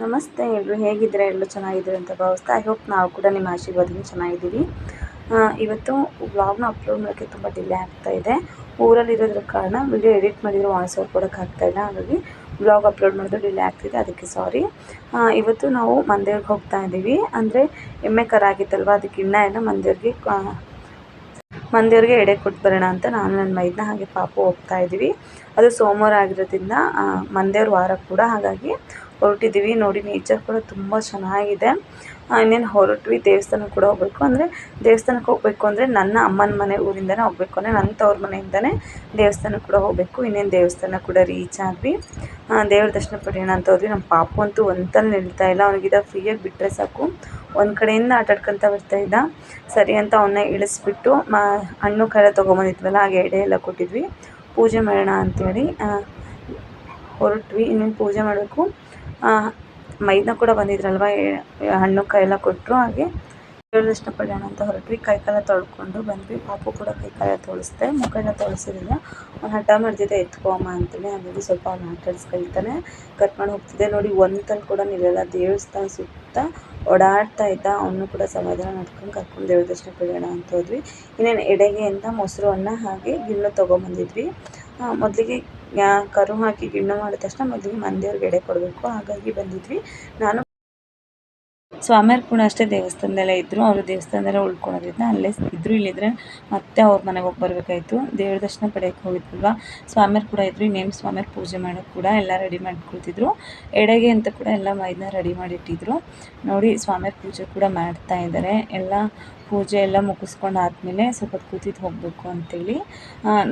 ನಮಸ್ತೆ ಎಲ್ಲರೂ ಹೇಗಿದ್ದೀರಾ? ಎಲ್ಲರೂ ಚೆನ್ನಾಗಿದ್ದೀರಿ ಅಂತ ಭಾವಿಸ್ತಾ ಐ ಹೋಪ್ ನಾವು ಕೂಡ ನಿಮ್ಮ ಆಶೀರ್ವಾದದಿಂದ ಚೆನ್ನಾಗಿದ್ದೀವಿ. ಇವತ್ತು ವ್ಲಾಗ್ನ ಅಪ್ಲೋಡ್ ಮಾಡೋಕ್ಕೆ ತುಂಬ ಡಿಲೇ ಆಗ್ತಾ ಇದೆ. ಊರಲ್ಲಿರೋದ್ರ ಕಾರಣ ವಿಡಿಯೋ ಎಡಿಟ್ ಮಾಡಿರೋ ವಾಯ್ಸ್ ಓವರ್ ಕೊಡೋಕ್ಕಾಗ್ತಾ ಇಲ್ಲ. ಹಾಗಾಗಿ ವ್ಲಾಗ್ ಅಪ್ಲೋಡ್ ಮಾಡೋದು ಡಿಲೇ ಆಗ್ತಿದೆ, ಅದಕ್ಕೆ ಸಾರಿ ಇವತ್ತು ನಾವು ಮಂದಿರಕ್ಕೆ ಹೋಗ್ತಾ ಇದ್ದೀವಿ. ಅಂದರೆ ಎಮ್ಮೆ ಕರ ಆಗಿತ್ತಲ್ವ? ಅದಕ್ಕೆ ಇನ್ನ ಎಲ್ಲ ಮಂದಿರ್ಗೆ ಮಂದಿಯವ್ರಿಗೆ ಎಡೆ ಕೊಟ್ಟು ಬರೋಣ ಅಂತ ನಾನು ನನ್ನ ಮೈದನ ಹಾಗೆ ಪಾಪು ಹೋಗ್ತಾ ಇದ್ದೀವಿ. ಅದು ಸೋಮವಾರ ಆಗಿರೋದ್ರಿಂದ ಮಂದಿರ ವಾರ ಕೂಡ ಹಾಗಾಗಿ ಹೊರಟಿದ್ದೀವಿ. ನೋಡಿ ನೇಚರ್ ಕೂಡ ತುಂಬ ಚೆನ್ನಾಗಿದೆ. ಇನ್ನೇನು ಹೊರಟ್ವಿ ದೇವಸ್ಥಾನ ಕೂಡ ಹೋಗಬೇಕು. ಅಂದರೆ ದೇವಸ್ಥಾನಕ್ಕೆ ಹೋಗಬೇಕು ಅಂದರೆ ನನ್ನ ಅಮ್ಮನ ಮನೆ ಊರಿಂದನೇ ಹೋಗಬೇಕು. ಅಂದರೆ ನನ್ನ ತವ್ರ ಮನೆಯಿಂದನೇ ದೇವಸ್ಥಾನಕ್ಕೆ ಕೂಡ ಹೋಗಬೇಕು. ಇನ್ನೇನು ದೇವಸ್ಥಾನ ಕೂಡ ರೀಚ್ ಆದ್ವಿ. ದೇವ್ರ ದರ್ಶನ ಪಡೆಯೋಣ ಅಂತ ಹೋದ್ವಿ. ನಮ್ಮ ಪಾಪು ಅಂತೂ ಒಂತಲ್ಲಿ ನಿಲ್ತಾ ಇಲ್ಲ. ಅವನಿಗಿದ ಫ್ರೀಯಾಗಿ ಬಿಟ್ಟರೆ ಸಾಕು. ಒಂದು ಕಡೆಯಿಂದ ಆಟ ಆಡ್ಕೊತ ಬರ್ತಾ ಇದ್ದ. ಸರಿ ಅಂತ ಅವನ್ನ ಇಳಿಸ್ಬಿಟ್ಟು ಹಣ್ಣು ಕಾಯಿ ತೊಗೊಂಬಂದಿದ್ವಲ್ಲ, ಹಾಗೆ ಎಡೆ ಎಲ್ಲ ಕೊಟ್ಟಿದ್ವಿ. ಪೂಜೆ ಮಾಡೋಣ ಅಂತೇಳಿ ಹೊರಟ್ವಿ. ಇನ್ನೇನು ಪೂಜೆ ಮಾಡಬೇಕು? ಮೈದನ ಕೂಡ ಬಂದಿದ್ರಲ್ವ? ಹಣ್ಣು ಕಾಯಿ ಎಲ್ಲ ಕೊಟ್ಟರು ಹಾಗೆ. ದರ್ಶನ ಪಡೆಯೋಣ ಅಂತ ಹೊರಟ್ವಿ. ಕೈ ಕಾಲ ತೊಳ್ಕೊಂಡು ಬಂದ್ವಿ. ಪಾಪು ಕೂಡ ಕೈ ಕಾಲ ತೊಳಸ್ದೆ. ಮುಖ ಎಲ್ಲ ತೊಳಸಿರಲಿಲ್ಲ. ಅವ್ನು ಹಠ ಮಾಡ್ತಿದ್ದೆ ಎತ್ಕೊಮ್ಮ ಅಂತಾನೆ. ಹಾಗಾಗಿ ಸ್ವಲ್ಪ ಅವ್ನು ಆಟಾಡಿಸ್ಕೊಳ್ತಾನೆ. ಕರ್ಕೊಂಡು ಹೋಗ್ತಿದ್ದೆ. ನೋಡಿ ಒಂದಲ್ಲಿ ಕೂಡ ನಿಲ್ಲಲ್ಲ. ದೇವಸ್ಥಾನ ಸುತ್ತ ಓಡಾಡ್ತಾ ಇದ್ದ. ಅವನು ಕೂಡ ಸಮಾಧಾನ ನಡ್ಕೊಂಡು ಕರ್ಕೊಂಡು ದೇವ್ರ ದರ್ಶನ ಪಡೆಯೋಣ ಅಂತ ಹೋದ್ವಿ. ಇನ್ನೇನು ಎಡೆಗೆ ಅಂತ ಮೊಸರು ಅನ್ನ ಹಾಗೆ ಗಿಣ್ಣು ತೊಗೊಂಬಂದಿದ್ವಿ. ಮೊದಲಿಗೆ ಕರು ಹಾಕಿ ಗಿಣ್ಣು ಮಾಡಿದ ತಕ್ಷಣ ಮೊದಲಿಗೆ ಮಂದಿಯವ್ರಿಗೆ ಎಡೆ ಕೊಡಬೇಕು. ಹಾಗಾಗಿ ಬಂದಿದ್ವಿ. ನಾನು ಸ್ವಾಮಿಯವ್ರು ಕೂಡ ಅಷ್ಟೇ ದೇವಸ್ಥಾನದಲ್ಲೇ ಇದ್ದರು ಅವರು ದೇವಸ್ಥಾನದಲ್ಲೇ ಉಳ್ಕೊಳೋದ್ರಿಂದ ಅಲ್ಲೇ ಇದ್ದರು ಇಲ್ಲಿದ್ರೆ ಮತ್ತೆ ಅವ್ರ ಮನೆಗೆ ಹೋಗಿ ಬರಬೇಕಾಯ್ತು. ದೇವ್ರ ದರ್ಶನ ಪಡೆಯೋಕ್ಕೆ ಹೋಗಿದ್ವಲ್ವಾ? ಸ್ವಾಮಿಯವ್ರು ಕೂಡ ಇದ್ದರು ಇನ್ನೇನು ಸ್ವಾಮಿಯವ್ರು ಪೂಜೆ ಮಾಡೋಕ್ಕೆ ಕೂಡ ಎಲ್ಲ ರೆಡಿ ಮಾಡ್ಕೊಳ್ತಿದ್ರು. ಎಡೆಗೆ ಅಂತ ಕೂಡ ಎಲ್ಲ ಮೈದನ್ನ ರೆಡಿ ಮಾಡಿಟ್ಟಿದ್ರು. ನೋಡಿ, ಸ್ವಾಮಿಯವ್ರ ಪೂಜೆ ಕೂಡ ಮಾಡ್ತಾ ಇದ್ದಾರೆ ಎಲ್ಲ ಪೂಜೆ ಎಲ್ಲ ಮುಗಿಸ್ಕೊಂಡು ಆದ್ಮೇಲೆ ಸ್ವಲ್ಪ ಹೊತ್ತು ಕೂತಿದ್ದು ಹೋಗಬೇಕು ಅಂತೇಳಿ.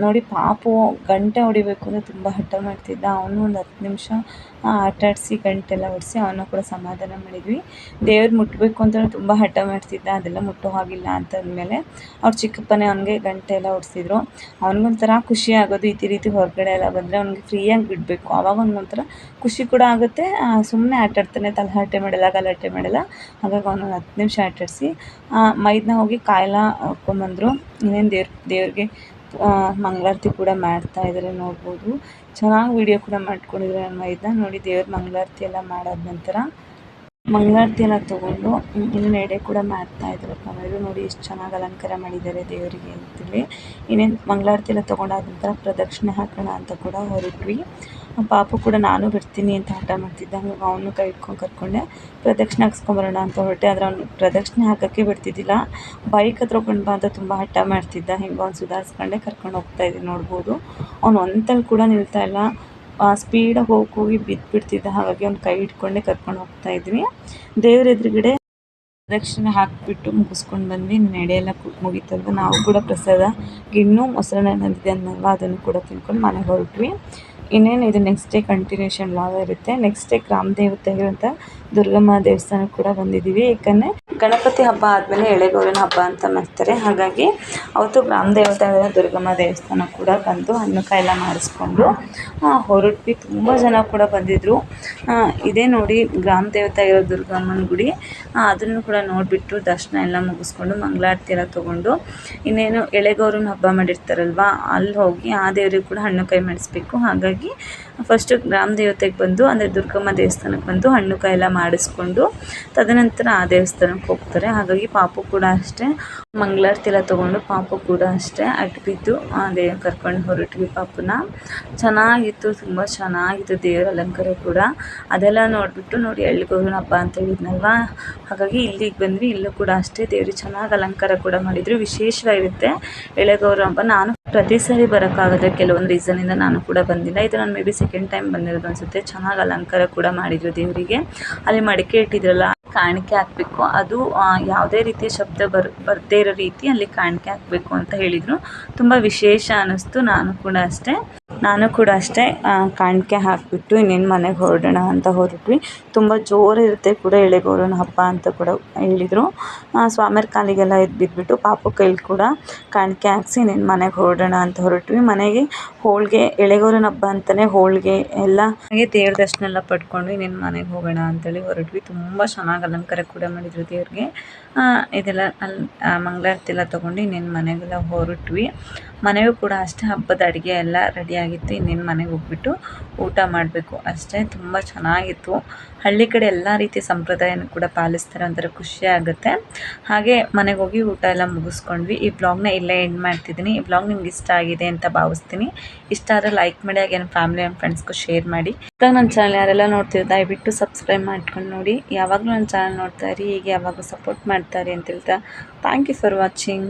ನೋಡಿ ಪಾಪು ಗಂಟೆ ಹೊಡಿಬೇಕು ಅಂದರೆ ತುಂಬ ಹಠ ಮಾಡ್ತಿದ್ದ. ಅವನು ಒಂದು ಹತ್ತು ನಿಮಿಷ ಆಟಾಡಿಸಿ ಗಂಟೆ ಗಂಟೆಲ್ಲ ಹೊಡಿಸಿ ಅವನು ಕೂಡ ಸಮಾಧಾನ ಮಾಡಿದ್ವಿ. ದೇವ್ರು ಮುಟ್ಟಬೇಕು ಅಂತ ತುಂಬ ಹಠ ಮಾಡ್ತಿದ್ದ. ಅದೆಲ್ಲ ಮುಟ್ಟೋ ಹಾಗಿಲ್ಲ ಅಂತ ಅಂದಮೇಲೆ ಅವ್ರ ಚಿಕ್ಕಪ್ಪನೇ ಅವನಿಗೆ ಗಂಟೆ ಎಲ್ಲ ಹೊಡ್ಸಿದ್ರು ಅವನಿಗೊಂಥರ ಖುಷಿ ಆಗೋದು ಈ ರೀತಿ ಹೊರಗಡೆ ಎಲ್ಲ ಬಂದರೆ ಅವ್ನಿಗೆ ಫ್ರೀಯಾಗಿ ಬಿಡಬೇಕು. ಅವಾಗ ಅವನಿಗೊಂಥರ ಖುಷಿ ಕೂಡ ಆಗುತ್ತೆ. ಸುಮ್ಮನೆ ಆಟಾಡ್ತಾನೆ ತಲಹರಟೆ ಮಾಡಲ್ಲ, ಗಲಾಟೆ ಮಾಡಲ್ಲ. ಹಾಗಾಗಿ ಅವನು ಹತ್ತು ನಿಮಿಷ ಆಟಾಡಿಸಿ ಮೈದನ ಹೋಗಿ ಕಾಯೆಲ್ಲ ಬಂದ್ರು ಇನ್ನೇನು ದೇವ್ರ, ದೇವ್ರಿಗೆ ಮಂಗಳಾರತಿ ಕೂಡ ಮಾಡ್ತಾ ಇದ್ದಾರೆ ನೋಡ್ಬೋದು. ಚೆನ್ನಾಗಿ ವಿಡಿಯೋ ಕೂಡ ಮಾಡ್ಕೊಂಡಿದ್ದಾರೆ ನಮ್ಮ ಇದನ್ನ ನೋಡಿ ದೇವ್ರ ಮಂಗಳಾರತಿ ಎಲ್ಲ ಮಾಡಾದ ನಂತರ. ಮಂಗಳಾರತಿ ತಗೊಂಡು ಇಲ್ಲಿ ಎಡೆ ಕೂಡ ಮಾಡ್ತಾ ಇದ್ರು. ಕಮರು ನೋಡಿ ಎಷ್ಟು ಚೆನ್ನಾಗಿ ಅಲಂಕಾರ ಮಾಡಿದ್ದಾರೆ ದೇವರಿಗೆ ಅಂತೇಳಿ. ಇನ್ನೇನು ಮಂಗಳಾರತಿ ಎಲ್ಲ ಆದ ನಂತರ ಪ್ರದಕ್ಷಿಣೆ ಹಾಕೋಣ ಅಂತ ಕೂಡ ಹೊರಟ್ವಿ. ಪಾಪು ಕೂಡ ನಾನು ಬರ್ತೀನಿ ಅಂತ ಹಠ ಮಾಡ್ತಿದ್ದ. ಹಂಗೆ ಅವನು ಕೈ ಇಟ್ಕೊಂಡು ಕರ್ಕೊಂಡೆ, ಪ್ರದಕ್ಷಿಣೆ ಹಾಕ್ಸ್ಕೊಂಬರೋಣ ಅಂತ ಹೊರಟೆ. ಆದರೆ ಅವ್ನು ಪ್ರದಕ್ಷಿಣೆ ಹಾಕೋಕ್ಕೆ ಬಿಡ್ತಿದ್ದಿಲ್ಲ. ಬೈಕ್ ಹತ್ರ ಕೊಂಡು ಬಾ ಅಂತ ತುಂಬ ಹಠ ಮಾಡ್ತಿದ್ದ. ಹಿಂಗೆ ಅವ್ನು ಸುಧಾರಿಸ್ಕೊಂಡೆ ಕರ್ಕೊಂಡು ಹೋಗ್ತಾ ಇದ್ದೀನಿ ನೋಡ್ಬೋದು. ಅವ್ನು ಒಂತಲ್ಲಿ ಕೂಡ ನಿಲ್ತಾ ಇಲ್ಲ. ಸ್ಪೀಡಾಗಿ ಹೋಗಿ ಹೋಗಿ ಬಿದ್ದುಬಿಡ್ತಿದ್ದ ಹಾಗಾಗಿ ಒಂದು ಕೈ ಹಿಡ್ಕೊಂಡೆ ಕರ್ಕೊಂಡು ಹೋಗ್ತಾ ಇದ್ವಿ. ದೇವ್ರ ಎದುರುಗಡೆ ಪ್ರದಕ್ಷಿಣೆ ಹಾಕಿಬಿಟ್ಟು ಮುಗಿಸ್ಕೊಂಡು ಬಂದ್ವಿ. ನೆಡೆ ಎಲ್ಲ ಮುಗೀತಲ್ವ? ನಾವು ಕೂಡ ಪ್ರಸಾದ ಇನ್ನೂ ಮೊಸರನ್ನ ನಂದಿದೆ ಅನ್ನಲ್ವ? ಅದನ್ನು ಕೂಡ ತಿನ್ಕೊಂಡು ಮನೆಗೆ ಹೊರಟ್ವಿ. ಇನ್ನೇನು ಇದು ನೆಕ್ಸ್ಟ್ ಡೇ ಕಂಟಿನ್ಯೂಷನ್ ಲಾಗ ಇರುತ್ತೆ. ನೆಕ್ಸ್ಟ್ ಡೇ ಗ್ರಾಮ ದೇವತೆ ಆಗಿರೋಂಥ ದುರ್ಗಮ್ಮ ದೇವಸ್ಥಾನ ಕೂಡ ಬಂದಿದ್ದೀವಿ. ಯಾಕಂದರೆ ಗಣಪತಿ ಹಬ್ಬ ಆದಮೇಲೆ ಎಳೆಗೌರನ ಹಬ್ಬ ಅಂತ ಮಾಡ್ತಾರೆ. ಹಾಗಾಗಿ ಅವತ್ತು ಗ್ರಾಮ ದೇವತೆ ಆಗಿರೋ ದುರ್ಗಮ್ಮ ದೇವಸ್ಥಾನ ಕೂಡ ಬಂದು ಹಣ್ಣು ಕಾಯಿ ಎಲ್ಲ ಮಾಡಿಸ್ಕೊಂಡು ಹೊರಟ್ವಿ. ತುಂಬ ಜನ ಕೂಡ ಬಂದಿದ್ದರು ಆ, ಇದೇ ನೋಡಿ ಗ್ರಾಮ ದೇವತೆ ಆಗಿರೋ ದುರ್ಗಮ್ಮನ ಗುಡಿ. ಅದನ್ನು ಕೂಡ ನೋಡಿಬಿಟ್ಟು ದರ್ಶನ ಎಲ್ಲ ಮುಗಿಸ್ಕೊಂಡು ಮಂಗಳಾರತಿ ಎಲ್ಲ ತೊಗೊಂಡು ಇನ್ನೇನು ಎಳೆಗೌರನ ಹಬ್ಬ ಮಾಡಿರ್ತಾರಲ್ವಾ ಅಲ್ಲಿ ಹೋಗಿ ಆ ದೇವರಿಗೆ ಕೂಡ ಹಣ್ಣು ಕಾಯಿ ಮಾಡಿಸ್ಬೇಕು. ಹಾಗಾಗಿ থাকি ಫಸ್ಟು ಗ್ರಾಮ ದೇವತೆಗೆ ಬಂದು, ಅಂದರೆ ದುರ್ಗಮ್ಮ ದೇವಸ್ಥಾನಕ್ಕೆ ಬಂದು ಹಣ್ಣು ಕಾಯಿ ಎಲ್ಲ ಮಾಡಿಸ್ಕೊಂಡು, ತದನಂತರ ಆ ದೇವಸ್ಥಾನಕ್ಕೆ ಹೋಗ್ತಾರೆ. ಹಾಗಾಗಿ ಪಾಪು ಕೂಡ ಅಷ್ಟೇ. ಮಂಗಳಾರತಿ ಎಲ್ಲ ತೊಗೊಂಡು ಪಾಪು ಕೂಡ ಅಷ್ಟೇ. ಅಟ್ಟು ಬಿದ್ದು ಆ ದೇವ ಕರ್ಕೊಂಡು ಹೊರಟ್ವಿ ಪಾಪನ. ಚೆನ್ನಾಗಿತ್ತು, ತುಂಬ ಚೆನ್ನಾಗಿತ್ತು ದೇವರ ಅಲಂಕಾರ ಕೂಡ. ಅದೆಲ್ಲ ನೋಡಿಬಿಟ್ಟು ನೋಡಿ ಎಳ್ಳಿಗೌರನ ಹಬ್ಬ ಅಂತ ಹೇಳಿದ್ನಲ್ವ? ಹಾಗಾಗಿ ಇಲ್ಲಿಗೆ ಬಂದ್ವಿ. ಇಲ್ಲೂ ಕೂಡ ಅಷ್ಟೇ ದೇವ್ರಿಗೆ ಚೆನ್ನಾಗಿ ಅಲಂಕಾರ ಕೂಡ ಮಾಡಿದರು. ವಿಶೇಷವಾಗಿರುತ್ತೆ. ಎಳೆಗೌರ ಹಬ್ಬ. ನಾನು ಪ್ರತಿ ಸಾರಿ ಬರೋಕ್ಕಾಗದ ಕೆಲವೊಂದು ರೀಸನಿಂದ ನಾನು ಕೂಡ ಬಂದಿಲ್ಲ. ಇದು ನಾನು ಮೇ ಬಿ ಸೆಕೆಂಡ್ ಟೈಮ್ ಬಂದಿರೋದು ಅನಿಸುತ್ತೆ. ಚೆನ್ನಾಗಿ ಅಲಂಕಾರ ಕೂಡ ಮಾಡಿದ್ರು ದೇವರಿಗೆ. ಅಲ್ಲಿ ಮಡಿಕೆ ಇಟ್ಟಿದ್ರಲ್ಲ, ಕಾಣಿಕೆ ಹಾಕಬೇಕು. ಅದು ಯಾವುದೇ ರೀತಿಯ ಶಬ್ದ ಬರ್, ಬರದೇ ಇರೋ ರೀತಿ ಅಲ್ಲಿ ಕಾಣಿಕೆ ಹಾಕಬೇಕು ಅಂತ ಹೇಳಿದರು. ತುಂಬ ವಿಶೇಷ ಅನ್ನಿಸ್ತು ನಾನು ಕೂಡ ಅಷ್ಟೇ. ನಾನು ಕೂಡ ಅಷ್ಟೇ ಕಾಣಿಕೆ ಹಾಕಿಬಿಟ್ಟು ಇನ್ನೇನು ಮನೆಗೆ ಹೊರಡೋಣ ಅಂತ ಹೊರಟ್ವಿ. ತುಂಬ ಜೋರಿರುತ್ತೆ ಕೂಡ ಎಳೆಗೌರನ ಹಬ್ಬ ಅಂತ ಕೂಡ ಹೇಳಿದರು. ಸ್ವಾಮಿಯರ ಕಾಲಿಗೆಲ್ಲ ಎದ್ದು ಬಿದ್ದುಬಿಟ್ಟು ಪಾಪು ಕೈಲಿ ಕೂಡ ಕಾಣಿಕೆ ಹಾಕಿಸಿ ಇನ್ನೇನು ಮನೆಗೆ ಹೊರಡೋಣ ಅಂತ ಹೊರಟ್ವಿ. ಮನೆಗೆ ಹೋಳಿಗೆ ಎಳೆಗೌರನ ಹಬ್ಬ ಅಂತಲೇ ಹೋಳಿಗೆ ಎಲ್ಲ ಹಾಗೆ ದೇವ್ರ ದರ್ಶನ ಎಲ್ಲ ಪಡ್ಕೊಂಡು ಇನ್ನೇನು ಮನೆಗೆ ಹೋಗೋಣ ಅಂತೇಳಿ ಹೊರಟ್ವಿ. ತುಂಬ ಚೆನ್ನಾಗಿ ಅಲಂಕಾರ ಕೂಡ ಮಾಡಿದ್ರು ದೇವ್ರಿಗೆ. ಇದೆಲ್ಲ ಅಲ್ಲಿ ಮಂಗಳಾರತಿ ಎಲ್ಲ ತೊಗೊಂಡು ಇನ್ನೇನು ಮನೆಗೆಲ್ಲ ಹೊರಟ್ವಿ. ಮನೆಯೂ ಕೂಡ ಅಷ್ಟೇ ಹಬ್ಬದ ಅಡುಗೆ ಎಲ್ಲ ರೆಡಿಯಾಗಿತ್ತು ಇನ್ನೇನು ಮನೆಗೆ ಹೋಗ್ಬಿಟ್ಟು ಊಟ ಮಾಡಬೇಕು. ಅಷ್ಟೇ, ತುಂಬ ಚೆನ್ನಾಗಿತ್ತು. ಹಳ್ಳಿ ಕಡೆ ಎಲ್ಲ ರೀತಿಯ ಸಂಪ್ರದಾಯನ ಕೂಡ ಪಾಲಿಸ್ತಾರೆ ಒಂಥರ ಖುಷಿ ಆಗುತ್ತೆ. ಹಾಗೆ ಮನೆಗೆ ಹೋಗಿ ಊಟ ಎಲ್ಲ ಮುಗಿಸ್ಕೊಂಡ್ವಿ. ಈ ಬ್ಲಾಗ್ನ ಇಲ್ಲೇ ಎಂಡ್ ಮಾಡ್ತಿದ್ದೀನಿ. ಈ ಬ್ಲಾಗ್ ನಿಮ್ಗೆ ಇಷ್ಟ ಆಗಿದೆ ಅಂತ ಭಾವಿಸ್ತೀನಿ. ಇಷ್ಟ ಆದರೆ ಲೈಕ್ ಮಾಡಿ, ಹಾಗೆ ನಮ್ಮ ಫ್ಯಾಮಿಲಿ ಆ್ಯಂಡ್ ಫ್ರೆಂಡ್ಸ್ಗೂ ಶೇರ್ ಮಾಡಿ. ಇವಾಗ ನನ್ನ ಚಾನಲ್ ಯಾರೆಲ್ಲ ನೋಡ್ತೀವಿ ದಯವಿಟ್ಟು ಸಬ್ಸ್ಕ್ರೈಬ್ ಮಾಡ್ಕೊಂಡು ನೋಡಿ. ಯಾವಾಗಲೂ ನನ್ನ ಚಾನಲ್ ನೋಡ್ತಾ ಇರಿ. ಹೀಗೆ ಯಾವಾಗಲೂ ಸಪೋರ್ಟ್ ಮಾಡ್ತಾರೆ ಅಂತ ಹೇಳ್ತಾ. Thank you for watching